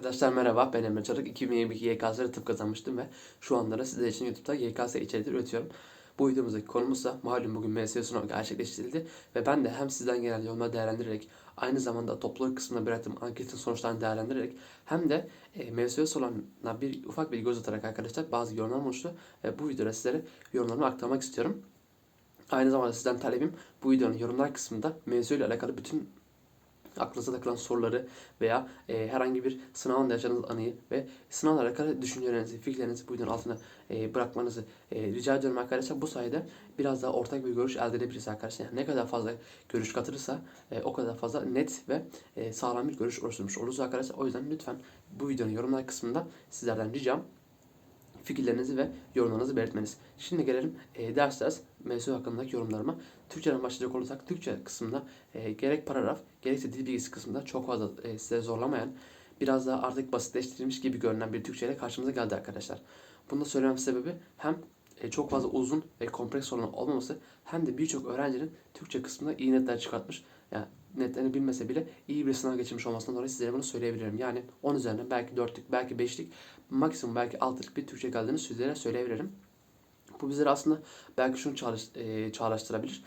Arkadaşlar merhaba ben Emre Çarık. 2022 YKS'de tıp kazanmıştım ve şu anlarda sizler için YouTube'da YKS içerikleri üretiyorum. Bu videomuzdaki konumuz da malum bugün MSU sınavı gerçekleştirildi ve ben de hem sizden gelen yorumları değerlendirerek aynı zamanda topluluk kısmına bıraktığım anketin sonuçlarını değerlendirerek hem de e, MSU sorununa bir ufak bir göz atarak arkadaşlar bazı yorumlar oluştu ve bu videoda sizlere yorumlarımı aktarmak istiyorum. Aynı zamanda sizden talebim bu videonun yorumlar kısmında ile alakalı bütün aklınıza takılan soruları veya e, herhangi bir sınavında yaşadığınız anıyı ve sınavla alakalı düşüncelerinizi, fikirlerinizi bu videonun altına e, bırakmanızı e, rica ediyorum arkadaşlar. Bu sayede biraz daha ortak bir görüş elde edebiliriz arkadaşlar. Yani ne kadar fazla görüş katılırsa e, o kadar fazla net ve e, sağlam bir görüş oluşturmuş oluruz arkadaşlar. O yüzden lütfen bu videonun yorumlar kısmında sizlerden ricam fikirlerinizi ve yorumlarınızı belirtmeniz. Şimdi gelelim e, ders ders mevzu hakkındaki yorumlarıma. Türkçeden başlayacak olursak Türkçe kısmında e, gerek paragraf gerekse dil bilgisi kısmında çok fazla e, size zorlamayan biraz daha artık basitleştirilmiş gibi görünen bir Türkçe ile karşımıza geldi arkadaşlar. Bunu da söylemem sebebi hem e, çok fazla uzun ve kompleks sorunun olmaması hem de birçok öğrencinin Türkçe kısmında iyi netler çıkartmış. Yani netlerini bilmese bile iyi bir sınav geçirmiş olmasından dolayı sizlere bunu söyleyebilirim. Yani 10 üzerinden belki 4'lük, belki 5'lik, maksimum belki 6'lık bir Türkçe geldiğini sizlere söyleyebilirim. Bu bizleri aslında belki şunu çağrış, e, çağrıştırabilir.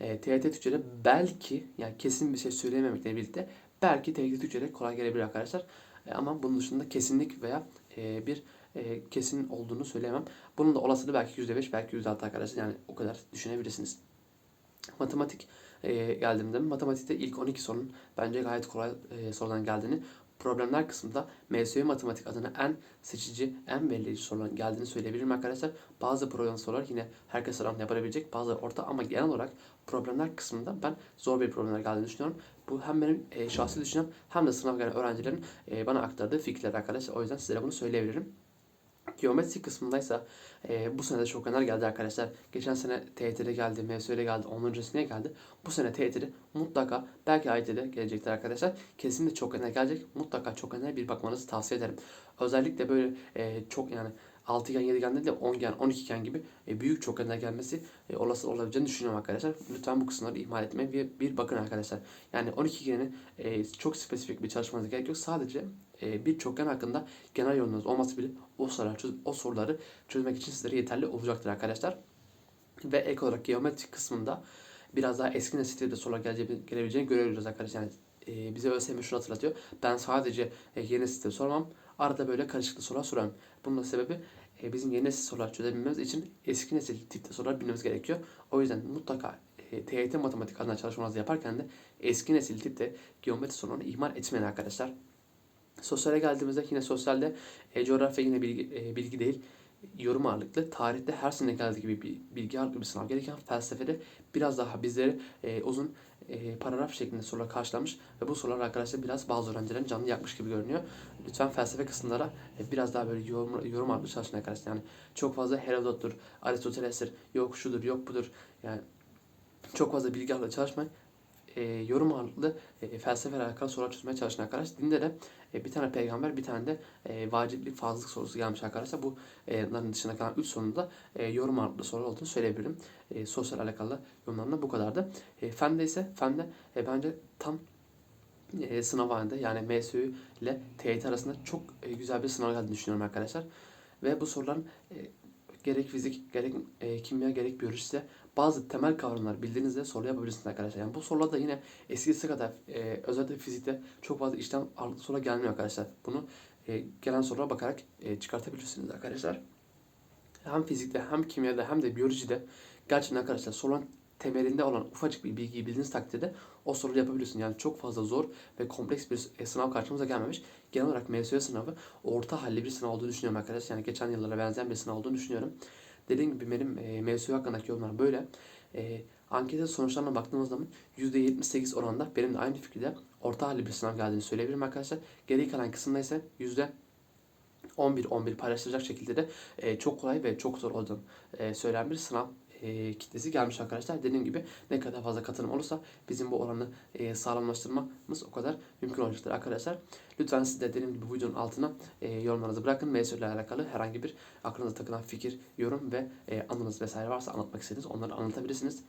E, TYT Türkçe'de belki, yani kesin bir şey söyleyememekle birlikte belki TYT Türkçe'de kolay gelebilir arkadaşlar. E, ama bunun dışında kesinlik veya e, bir e, kesin olduğunu söyleyemem. Bunun da olasılığı belki %5, belki %6 arkadaşlar. Yani o kadar düşünebilirsiniz. Matematik e, geldiğimde matematikte ilk 12 sorunun bence gayet kolay e, sorudan geldiğini problemler kısmında MSU matematik adına en seçici, en belirleyici soruların geldiğini söyleyebilirim arkadaşlar. Bazı problem sorular yine herkes aramda yapabilecek, bazıları orta ama genel olarak problemler kısmında ben zor bir problemler geldiğini düşünüyorum. Bu hem benim e, şahsi düşüncem hem de sınav gelen öğrencilerin e, bana aktardığı fikirler arkadaşlar. O yüzden sizlere bunu söyleyebilirim. Geometri kısmındaysa e, bu sene de çok öner geldi arkadaşlar. Geçen sene TYT'de geldi, MSU'de geldi, onun öncesine geldi. Bu sene TYT'de mutlaka belki AYT'de gelecektir arkadaşlar. Kesinlikle çok öner gelecek. Mutlaka çok öner bir bakmanızı tavsiye ederim. Özellikle böyle e, çok yani 6 gen, 7 gen değil de 10 gen, 12 gen gibi e, büyük çok öner gelmesi e, olası olabileceğini düşünüyorum arkadaşlar. Lütfen bu kısımları ihmal etmeyin bir, bir bakın arkadaşlar. Yani 12 geni e, çok spesifik bir çalışmanıza gerek yok. Sadece e, bir çokgen hakkında genel yorumlarınız olması bile o soruları, çöz, o soruları çözmek için sizlere yeterli olacaktır arkadaşlar. Ve ek olarak geometrik kısmında biraz daha eski nesilde sorular gelece- gelebileceğini görebiliyoruz arkadaşlar. Yani e, bize ÖSYM şunu hatırlatıyor. Ben sadece e, yeni nesilde sormam. Arada böyle karışıklı sorular sorarım. Bunun da sebebi e, bizim yeni nesil sorular çözebilmemiz için eski nesil tipte sorular bilmemiz gerekiyor. O yüzden mutlaka e, TYT matematik adına çalışmanızı yaparken de eski nesil tipte geometri sorularını ihmal etmeyin arkadaşlar. Sosyale geldiğimizde yine sosyalde e, coğrafya yine bilgi, e, bilgi değil yorum ağırlıklı. Tarihte her sene geldiği gibi bir bilgi ağırlıklı bir sınav gereken felsefede biraz daha bizleri e, uzun e, paragraf şeklinde sorular karşılamış ve bu sorular arkadaşlar biraz bazı öğrencilerin canını yakmış gibi görünüyor. Lütfen felsefe kısımlara e, biraz daha böyle yorum, yorum ağırlıklı çalışın arkadaşlar. Yani çok fazla Herodot'tur, Aristoteles'tir, yok şudur, yok budur. Yani çok fazla bilgi ağırlıklı çalışmayın e, yorum ağırlıklı e, felsefe alakalı sorular çözmeye çalışın arkadaşlar. Dinde de e, bir tane peygamber bir tane de e, vaciplik fazlalık sorusu gelmiş arkadaşlar. Bu e, bunların dışında kalan 3 sorunun da e, yorum ağırlıklı soru olduğunu söyleyebilirim. Sosyal alakalı yorumlarımda bu kadardı. E, fende ise fende e, bence tam e, sınav halinde yani MSU ile TYT arasında çok güzel bir sınav geldiğini düşünüyorum arkadaşlar. Ve bu soruların gerek fizik, gerek e, kimya, gerek biyolojide bazı temel kavramlar bildiğinizde soru yapabilirsiniz arkadaşlar. Yani bu sorularda yine eskisi kadar e, özellikle fizikte çok fazla işlem ağırlıklı soru gelmiyor arkadaşlar. Bunu e, gelen sorulara bakarak e, çıkartabilirsiniz arkadaşlar. Hem fizikte hem kimyada hem de biyolojide gerçekten arkadaşlar soruların temelinde olan ufacık bir bilgiyi bildiğiniz takdirde o soruyu yapabiliyorsun. Yani çok fazla zor ve kompleks bir e, sınav karşımıza gelmemiş. Genel olarak MSU sınavı orta halli bir sınav olduğunu düşünüyorum arkadaşlar. Yani geçen yıllara benzeyen bir sınav olduğunu düşünüyorum. Dediğim gibi benim e, MSU hakkındaki yorumlarım böyle. E, anketin sonuçlarına baktığımız zaman %78 oranda benim de aynı fikirde orta halli bir sınav geldiğini söyleyebilirim arkadaşlar. Geri kalan kısımda ise yüzde 11-11 paylaşılacak şekilde de e, çok kolay ve çok zor olduğunu e, söyleyen bir sınav e, kitlesi gelmiş arkadaşlar. Dediğim gibi ne kadar fazla katılım olursa bizim bu oranı e, sağlamlaştırmamız o kadar mümkün olacaktır arkadaşlar. Lütfen siz de dediğim gibi bu videonun altına e, yorumlarınızı bırakın. MSU ile alakalı herhangi bir aklınıza takılan fikir, yorum ve e, anınız vesaire varsa anlatmak istediğiniz onları anlatabilirsiniz.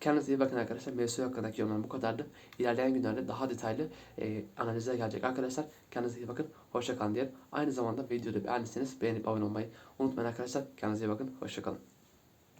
Kendinize iyi bakın arkadaşlar. MSU hakkındaki yorumlarım bu kadardı. İlerleyen günlerde daha detaylı e, analizler gelecek arkadaşlar. Kendinize iyi bakın. Hoşça kalın diyelim. Aynı zamanda videoyu beğendiyseniz beğenip abone olmayı unutmayın arkadaşlar. Kendinize iyi bakın. Hoşça kalın.